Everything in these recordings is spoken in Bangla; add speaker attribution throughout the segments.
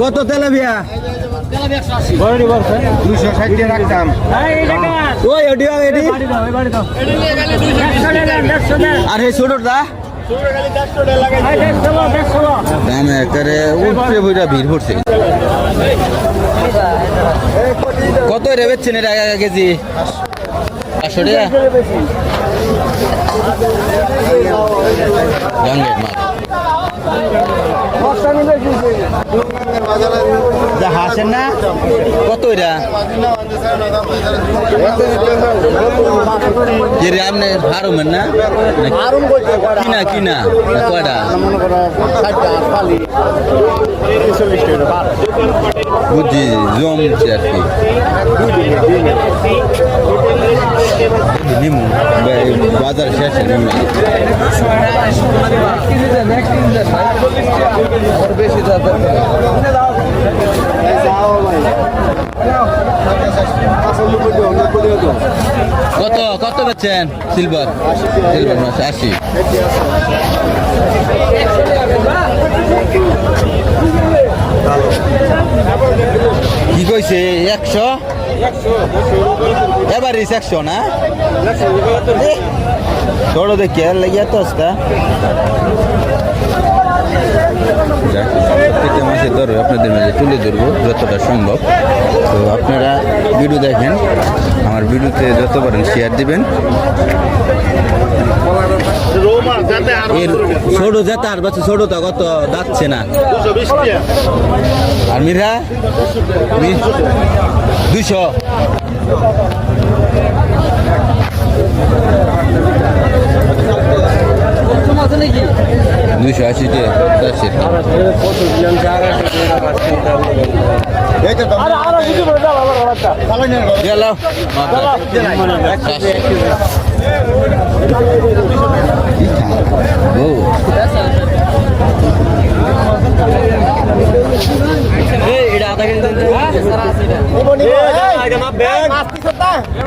Speaker 1: কত তেলাপিয়া
Speaker 2: দুশো ষাট দিয়ে রাখতাম।
Speaker 1: ওই এটি? এটি আর এই দাম বইটা ভিড় পড়ছে কত রে বেচছেন এটা এক কেজি? পাঁচশো টাকা? মাছ যা হাসেন না কত এটা? যে আপনি হারুমেন না? কিনা কিনা? কয়টা? বুঝছি জমছে আর কি। বাজার শেষে নিমু বেশি কত কত বেচছেন? সিলভার সিলভার মাছ আশি। কি কইছে? একশো? এবার একশো। না? ছোট দেখি আর লাগিয়া তো আজকা প্রত্যেকটা মাছের দর আপনাদের মাঝে তুলে ধরবো, যতটা সম্ভব। তো আপনারা ভিডিও দেখেন, আমার ভিডিওতে যত পারেন শেয়ার দিবেন। এর ছোট যেটা আর বাচ্চা ছোট তো কত যাচ্ছে না। আর মিরা? দুইশো। দুইশো আশি যাচ্ছে গেল ও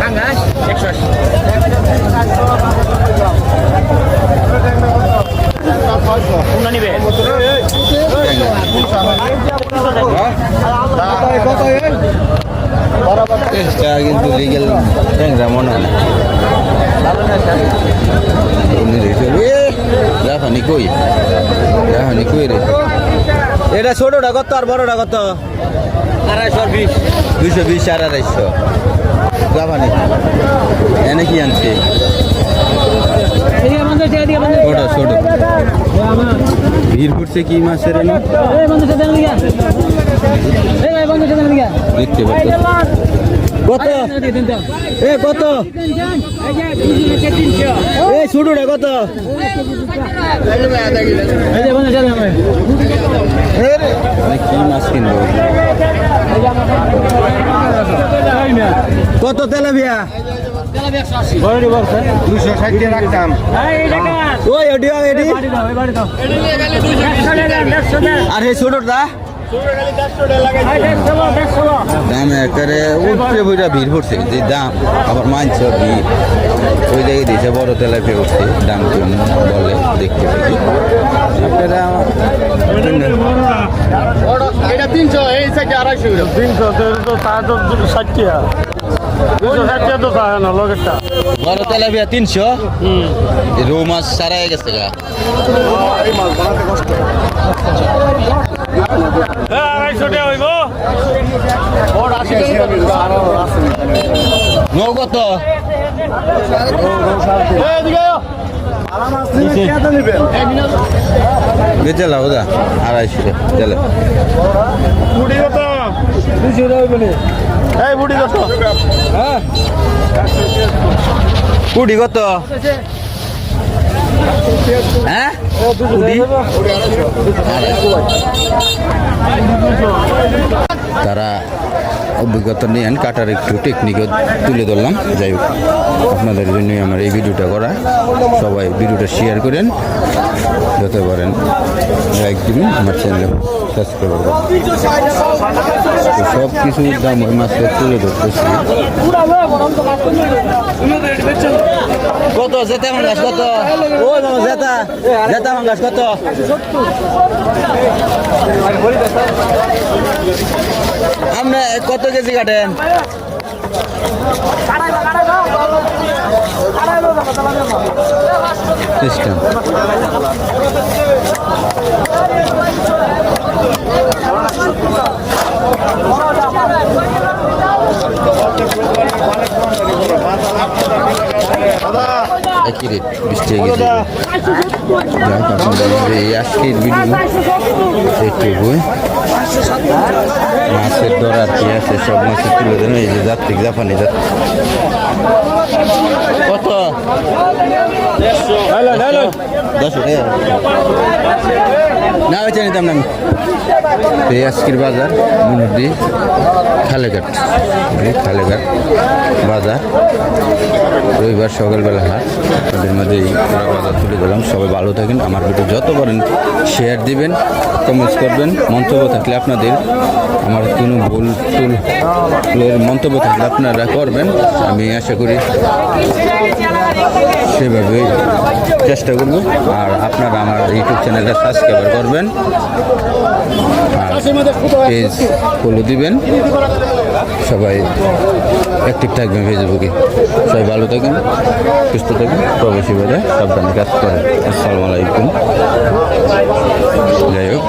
Speaker 1: পাঙ্গাস পাঙ্গাস চেষ্টা কিন্তু লিগেল ট্যাংরা মনে হয় না। রাফানি কই? রাফানি কই রে? এটা ছোটটা কত আর বড়টা কত? আড়াইশো বিশ। দুইশো বিশ আর আড়াইশো। রাফানি এনে কি আনছি? ছোট ছোট। ভিড় করছে কি মাছের দেখতে পাচ্ছি। কত? এ কত? এ ছোটটা কত? মানে কি কত তেলাপিয়া
Speaker 2: দুশো ষাট দিয়ে রাখতাম
Speaker 1: ওই, এটি আর এই ছোটটা দাম একারে উঠছে বইটা ভিড় পড়ছে যে দাম। আবার মানছ ভিড়। ওই জায়গায় দিয়েছে বড় তেলাপিয়া উঠছে দাম কেমন বলে দেখতে আপনারা
Speaker 2: তিনশো এই আড়াইশো
Speaker 3: তিনশো তো ষাট টাকা।
Speaker 1: বড় তেলাপিয়া তিনশো? রৌ মাছ সারাই গেছে গা। কত বেচে লাও দা আড়াইশো চলে
Speaker 3: বুড়ি কত? দুশো এই বুড়ি কত
Speaker 1: কুড়ি কত? হ্যাঁ? তারা অভিজ্ঞতা নিয়ে কাটার একটু টেকনিকও তুলে ধরলাম। যাই হোক, আপনাদের জন্যই আমার এই ভিডিওটা করা। সবাই ভিডিওটা শেয়ার করেন, যত পারেন। একদমই আমার চ্যানেলে সব কিছুর দাম ওই তুলে ধরতেছি কত জেতা কত মামা জেতা জেতা কত কত কেজি কাটেন একই রেট বিশ টাকা কেজি যাই হোক, আপনাদের এই আজকের ভিডিও এইটুকুই মাছের দর আর কি আছে সব মাছের তুলে দেন। এই যে যাত্রী জাপানি যাত্রী। কত? দেড়শো টাকা না বেচে নিতাম না এই আজকের বাজার মুনুদ্দি খালেঘাট খালেঘাট বাজার। রবিবার সকালবেলা হাট। তাদের এই বাজার তুলে দিলাম সবাই ভালো থাকেন। আমার ভিডিও যত পারেন শেয়ার দিবেন কমেন্টস করবেন। মন্তব্য থাকলে আপনাদের, আমার কোনো ভুল টুলের মন্তব্য থাকলে আপনারা করবেন। আমি আশা করি সেভাবে চেষ্টা করব। আর আপনারা আমার ইউটিউব চ্যানেলটা সাবস্ক্রাইব করবেন পেজ ফলো দিবেন। সবাই অ্যাক্টিভ থাকবেন ফেসবুকে। সবাই ভালো থাকেন, সুস্থ থাকবেন প্রবাসী বাজার সাবধানে কাজ করেন। আসসালামু আলাইকুম। যাই হোক।